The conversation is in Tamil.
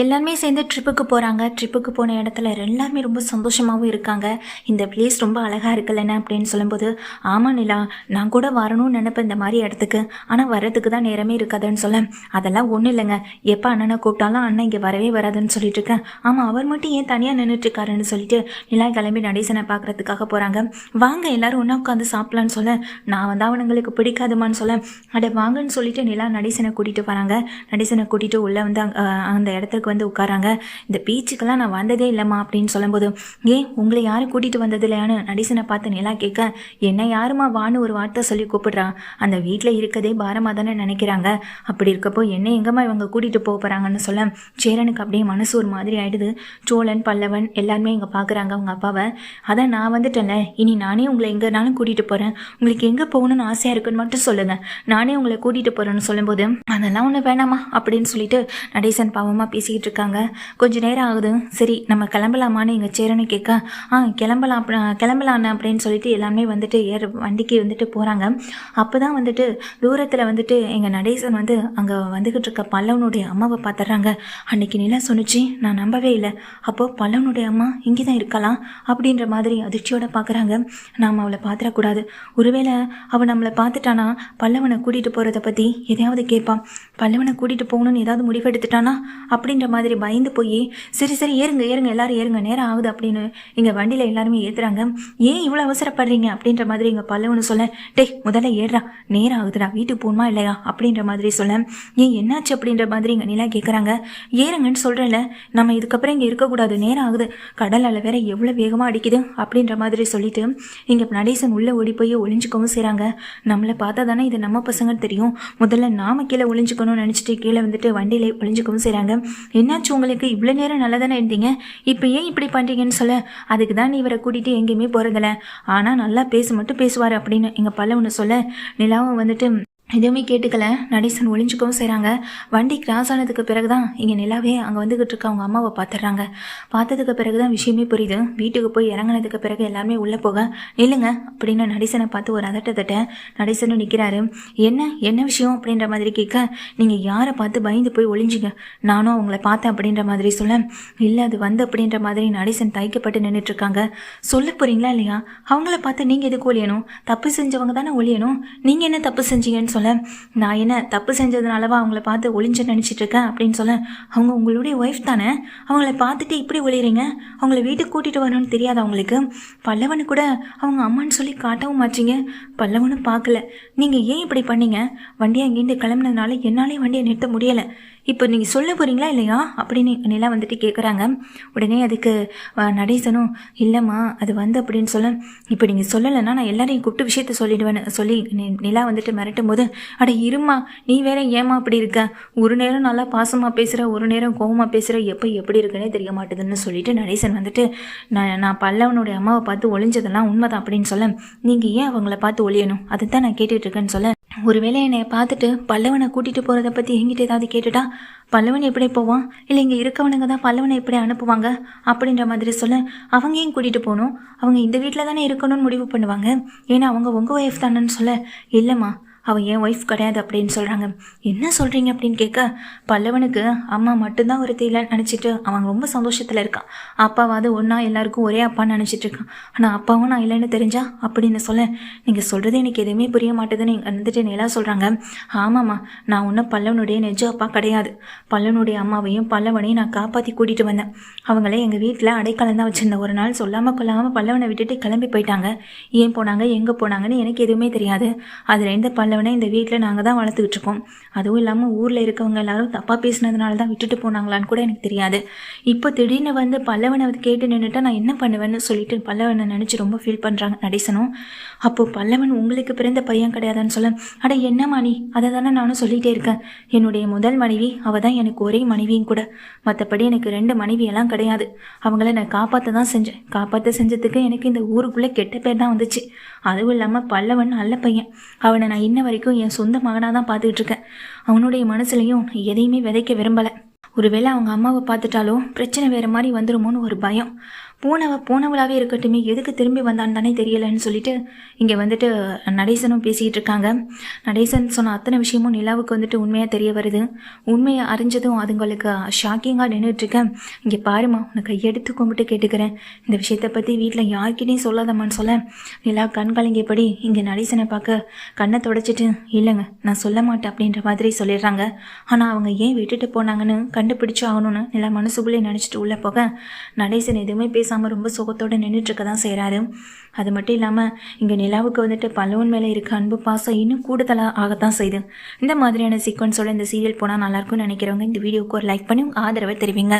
எல்லாருமே சேர்ந்து ட்ரிப்புக்கு போகிறாங்க ட்ரிப்புக்கு போன இடத்துல எல்லாருமே ரொம்ப சந்தோஷமாகவும் இருக்காங்க. இந்த பிளேஸ் ரொம்ப அழகாக இருக்குல்லண்ணே அப்படின்னு சொல்லும்போது ஆமாம் நிலா நான் கூட வரணும்னு நினைப்பேன் இந்த மாதிரி இடத்துக்கு. ஆனால் வர்றதுக்கு தான் நேரமே இருக்காதுன்னு சொல்ல. அதெல்லாம் ஒன்றும் இல்லைங்க. எப்போ அண்ணனை கூப்பிட்டாலும் அண்ணன் இங்கே வரவே வராதுன்னு சொல்லிட்டு இருக்கேன். ஆமாம் அவர் மட்டும் ஏன் தனியாக நின்றுட்டுருக்காருன்னு சொல்லிட்டு நிலா கிளம்பி நடேசனை பார்க்கறதுக்காக போகிறாங்க வாங்க எல்லாரும் ஒன்றா உட்காந்து சாப்பிட்லான்னு சொல்ல. நான் வந்து அவனுங்களுக்கு பிடிக்காதுமான்னு சொல்ல. அட வாங்கன்னு சொல்லிட்டு நிலா நடேசனை கூட்டிகிட்டு வராங்க. நடேசனை கூட்டிகிட்டு உள்ளே வந்து அந்த இடத்துக்கு வந்து உட்காராங்க. இந்த பீச்சுக்கெல்லாம் நான் வந்ததே இல்லைம்மா அப்படின்னு சொல்லும்போது ஏன் உங்களை யாரும் கூட்டிகிட்டு வந்தது இல்லையான்னு நடேசனை பார்த்து நிலா கேட்க என்ன யாருமா வான்னு ஒரு வார்த்தை சொல்லி கூப்பிடுறான் அந்த வீட்டில் இருக்கதே பாரமாக தானே நினைக்கிறாங்க. அப்படி இருக்கப்போ என்ன எங்கம்மா இவங்க கூட்டிகிட்டு போக போகிறாங்கன்னு சொல்ல சேரனுக்கு அப்படியே மனசு ஒரு மாதிரி ஆகிடுது சோழன் பல்லவன் எல்லாருமே இங்கே பார்க்குறாங்க அவங்க அப்பாவை. அதான் நான் வந்துட்டேன்ல. இனி நானே உங்களை எங்கேனாலும் கூட்டிகிட்டு போகிறேன் உங்களுக்கு எங்கே போகணும்னு ஆசையாக இருக்குன்னு மட்டும் சொல்லுங்கள் நானே உங்களை கூட்டிகிட்டு போகிறேன்னு சொல்லும்போது அதெல்லாம் ஒன்று வேணாமா அப்படின்னு சொல்லிட்டு நடேசன் பாவமாக பேசிக்கிட்டு இருக்காங்க கொஞ்ச நேரம் ஆகுது. சரி நம்ம கிளம்பலாமான்னு எங்கள் சேரனை கேட்க ஆ கிளம்பலாம் அப்ப- அப்படின்னு சொல்லிட்டு எல்லாமே வந்துட்டு ஏற வண்டிக்கு வந்துட்டு போகிறாங்க அப்போ தான் வந்துட்டு தூரத்தில் வந்துட்டு எங்கள் நடேசன் வந்து அங்கே வந்துக்கிட்டு இருக்க பல்லவனுடைய அம்மாவை பார்த்துட்றாங்க அன்னைக்கு நிலா சொன்னுச்சு நான் நம்பவே இல்லை. அப்போது பல்லவனுடைய அம்மா இங்கே தான் இருக்கலாம் அப்படின்ற மாதிரி அதிர்ச்சியோட பார்க்குறாங்க நாம் அவளை பார்த்துடக்கூடாது ஒருவேளை அவள் நம்மளை பார்த்துட்டானா பல்லவனை கூட்டிகிட்டு போகிறத பற்றி எதையாவது கேட்பான். பல்லவனை கூட்டிகிட்டு போகணும்னு ஏதாவது முடிவெடுத்துட்டானா? அப்படின்ற மாதிரி பயந்து போய் சரி சரி ஏறுங்க ஏறுங்க எல்லாரும் ஏறுங்க நேரம் ஆகுது அப்படின்னு இங்கே வண்டியில் எல்லாருமே ஏற்றுறாங்க ஏன் இவ்வளோ அவசரப்படுறீங்க? அப்படின்ற மாதிரி எங்கள் பல்லவனு சொல்ல டே முதல்ல ஏறுறா நேரம் ஆகுதுடா வீட்டுக்கு போகணுமா இல்லையா? அப்படின்ற மாதிரி சொல்ல ஏன் என்னாச்சு? அப்படின்ற மாதிரி இங்கே நிலா கேட்குறாங்க ஏறுங்கன்னு சொல்கிறேன்ல நம்ம இதுக்கப்புறம் இங்கே இருக்கக்கூடாது நேரம் ஆகுது கடல் அலை வேற எவ்வளோ வேகமாக அடிக்குது? அப்படின்ற மாதிரி சொல்லிட்டு இங்கே நடேசன் உள்ளே ஓடி போய் ஒளிஞ்சுக்கவும் செய்கிறாங்க நம்மளை பார்த்தா தானே இது நம்ம பசங்கன்னு தெரியும். முதல்ல நாம கீழே ஒளிஞ்சுக்கணும்னு நினச்சிட்டு கீழே வந்துட்டு வண்டியிலே ஒளிஞ்சுக்கவும் செய்கிறாங்க என்னாச்சு உங்களுக்கு? இவ்வளோ நேரம் நல்லா தானே இருந்தீங்க? இப்போ ஏன் இப்படி பண்ணுறீங்கன்னு சொல்ல? அதுக்கு தான் நீ இவரை கூட்டிகிட்டு எங்கேயுமே போகிறதில்ல ஆனால் நல்லா பேச மட்டும் பேசுவார் அப்படின்னு எங்கள் பல்லவனு சொல்ல. நிலாவும் வந்துட்டு எதுவுமே கேட்டுக்கல. நடேசன் ஒளிஞ்சுக்கவும் செய்கிறாங்க வண்டி கிராஸ் ஆனதுக்கு பிறகு தான் இங்கே நிலாவே அங்கே வந்துக்கிட்டு இருக்க அவங்க அம்மாவை பார்த்துடுறாங்க. பார்த்ததுக்கு பிறகு தான் விஷயமே புரியுது. வீட்டுக்கு போய் இறங்குனதுக்கு பிறகு எல்லாருமே உள்ளே போக நில்லுங்க அப்படின்னு நடேசனை பார்த்து ஒரு அதட்டத்தட்ட நடேசனும் நிற்கிறாரு என்ன? என்ன விஷயம்? அப்படின்ற மாதிரி கேட்க நீங்கள் யாரை பார்த்து பயந்து போய் ஒளிஞ்சிங்க? நானும் அவங்கள பார்த்தேன் அப்படின்ற மாதிரி சொல்ல இல்லை அது வந்து அப்படின்ற மாதிரி நடேசன் தயக்கப்பட்டு நின்றுட்டுருக்காங்க சொல்ல போகிறீங்களா இல்லையா? அவங்கள பார்த்து நீங்கள் எதுக்கு ஒழியணும்? தப்பு செஞ்சவங்க தானே ஒழியணும். நீங்கள் என்ன தப்பு செஞ்சீங்கன்னு சொல்ல நான் என்ன தப்பு செஞ்சதுனாலவா அவங்கள பார்த்து ஒளிஞ்சு நினச்சிட்டு இருக்கேன் அப்படின்னு சொல்ல அவங்க உங்களுடைய ஒய்ஃப் தானே? அவங்கள பார்த்துட்டு இப்படி ஒளியறீங்க? அவங்கள வீட்டுக்கு கூட்டிகிட்டு வரணும்னு தெரியாது அவங்களுக்கு. பல்லவனு கூட அவங்க அம்மான்னு சொல்லி காட்டவும் மாட்டீங்க. பல்லவனும் பார்க்கல. நீங்கள் ஏன் இப்படி பண்ணீங்க? வண்டியை அங்கேருந்து கிளம்புனதுனால என்னாலே வண்டியை நிறுத்த முடியலை. இப்போ நீங்கள் சொல்ல போகிறீங்களா இல்லையா? அப்படின்னு நிலா வந்துட்டு கேட்குறாங்க உடனே அதுக்கு நடேசனும் இல்லைம்மா அது வந்து அப்படின்னு சொல்ல இப்போ நீங்கள் சொல்லலைன்னா நான் எல்லாரையும் கூப்பிட்டு விஷயத்த சொல்லிடுவேன்னு சொல்லி நிலா வந்துட்டு மிரட்டும் போது அட இருமா நீ வேற ஏமா அப்படி இருக்க? ஒரு நேரம் நல்லா பாசமாக பேசுகிற ஒரு நேரம் கோவமாக பேசுகிற எப்போ எப்படி இருக்குன்னே தெரிய மாட்டேதுன்னு சொல்லிட்டு நடேசன் வந்துட்டு நான் நான் பல்லவனுடைய அம்மாவை பார்த்து ஒளிஞ்சதெல்லாம் உண்மைதான் அப்படின்னு சொல்ல நீங்கள் ஏன் அவங்கள பார்த்து ஒளியணும்? அதை தான் நான் கேட்டுட்டு இருக்கேன்னு சொல்ல. ஒருவேளை என்னை பார்த்துட்டு பல்லவனை கூட்டிகிட்டு போகிறத பற்றி என்கிட்ட ஏதாவது கேட்டுட்டா பல்லவன் எப்படி போவான்? இல்லை இங்கே இருக்கவனுங்க தான் பல்லவனை எப்படி அனுப்புவாங்க? அப்படின்ற மாதிரி சொல்ல அவங்க ஏன் கூட்டிகிட்டு போகணும்? அவங்க இந்த வீட்டில் தானே இருக்கணும்னு முடிவு பண்ணுவாங்க. ஏன்னா அவங்க உங்கள் ஒய்ஃப் தானேன்னு சொல்ல இல்லைம்மா அவன் என் ஒய்ஃப் கிடையாது அப்படின்னு சொல்கிறாங்க என்ன சொல்கிறீங்க அப்படின்னு கேட்க பல்லவனுக்கு அம்மா மட்டும்தான் ஒரு தெரியல நினச்சிட்டு அவன் ரொம்ப சந்தோஷத்தில் இருக்கான் அப்பாவாவது ஒன்றா எல்லாருக்கும் ஒரே அப்பான்னு நினச்சிட்டு இருக்கான். ஆனால் அப்பாவும் நான் இல்லைன்னு தெரிஞ்சா? அப்படின்னு சொல்ல நீங்கள் சொல்கிறது எனக்கு எதுவுமே புரிய மாட்டேதுன்னு வந்துட்டு நிலா சொல்கிறாங்க ஆமாம்மா நான் ஒன்றும் பல்லவனுடைய நெஜ அப்பா கிடையாது. பல்லவனுடைய அம்மாவையும் பல்லவனையும் நான் காப்பாற்றி கூட்டிகிட்டு வந்தேன். அவங்களே எங்கள் வீட்டில் அடைக்கலம் தான் வச்சுருந்தேன் ஒரு நாள் சொல்லாமல் கொள்ளாமல் பல்லவனை விட்டுட்டு கிளம்பி போயிட்டாங்க. ஏன் போனாங்க எங்கே போனாங்கன்னு எனக்கு எதுவுமே தெரியாது. அதில் இருந்த பல்லவனை இந்த வீட்டில் நாங்கள் தான் வளர்த்துக்கிட்டு இருக்கோம். அதுவும் இல்லாமல் ஊரில் இருக்கவங்க எல்லாரும் தப்பாக பேசினதுனால தான் விட்டுட்டு போனாங்களான்னு கூட எனக்கு தெரியாது. இப்போ திடீர்னு வந்து பல்லவனை கேட்டு நின்றுட்டா நான் என்ன பண்ணுவேன்னு சொல்லிட்டு பல்லவனை நினச்சி ரொம்ப ஃபீல் பண்ணுறாங்க நடேசனும். அப்போது பல்லவன் உங்களுக்கு பிறந்த பையன் கிடையாதுன்னு சொல்ல. அட என்ன மணி? அதை தானே நானும் சொல்லிகிட்டே இருக்கேன். என்னுடைய முதல் மனைவி அவள் தான் எனக்கு ஒரே மனைவியும் கூட. மற்றபடி எனக்கு ரெண்டு மனைவியெல்லாம் கிடையாது. அவங்கள நான் காப்பாற்ற தான் செஞ்சேன். காப்பாற்ற செஞ்சதுக்கு எனக்கு இந்த ஊருக்குள்ளே கெட்ட பேர் தான் வந்துச்சு. அதுவும் இல்லாமல் பல்லவன் நல்ல பையன். அவனை நான் இன்ன வரைக்கும் என் சொந்த மகனாக தான் பார்த்துக்கிட்டு இருக்கேன். அவனுடைய மனசுலையும் எதையுமே விதைக்க விரும்பலை. ஒருவேளை அவங்க அம்மாவை பார்த்துட்டாலும் பிரச்சனை வேறு மாதிரி வந்துருமோன்னு ஒரு பயம். போனவ போனவளாகவே இருக்கட்டுமே எதுக்கு திரும்பி வந்தான்னு தானே தெரியலன்னு சொல்லிட்டு இங்கே வந்துட்டு நடேசனும் பேசிக்கிட்டு இருக்காங்க. நடேசன் சொன்ன அத்தனை விஷயமும் நிலாவுக்கு வந்துட்டு உண்மையாக தெரிய வருது. உண்மையை அறிஞ்சதும் அதுங்களுக்கு ஷாக்கிங்காக நின்றுட்டுருக்கேன் இங்கே பாருமா உனக்கு எடுத்து கும்பிட்டு கேட்டுக்கிறேன். இந்த விஷயத்தை பற்றி வீட்டில் யார்கிட்டையும் சொல்லாதம்மான்னு சொல்ல. நிலா கண் கலங்கியபடி இங்கே நடேசனை பார்க்க கண்ணை தொடச்சிட்டு இல்லைங்க நான் சொல்ல மாட்டேன் அப்படின்ற மாதிரி சொல்லிடுறாங்க. ஆனால் அவங்க ஏன் விட்டுட்டு போனாங்கன்னு கண்டுபிடிச்சு ஆகணும்னு நிலா மனசுக்குள்ளே நினச்சிட்டு உள்ளே போக நடேசன் எதுவுமே பேசாமல் ரொம்ப சுகத்தோடு நின்றுட்டுருக்க தான் செய்கிறாரு அது மட்டும் இல்லாமல் இங்கே நிலாவுக்கு வந்துட்டு பல்லவன் மேலே இருக்க அன்பு பாசம் இன்னும் கூடுதலாக ஆகத்தான் செய்யுது இந்த மாதிரியான சீக்வன்ஸோட இந்த சீரியல் போனால் நல்லாயிருக்கும்னு நினைக்கிறவங்க இந்த வீடியோவுக்கு ஒரு லைக் பண்ணி உங்கள் ஆதரவை தெரிவிங்க.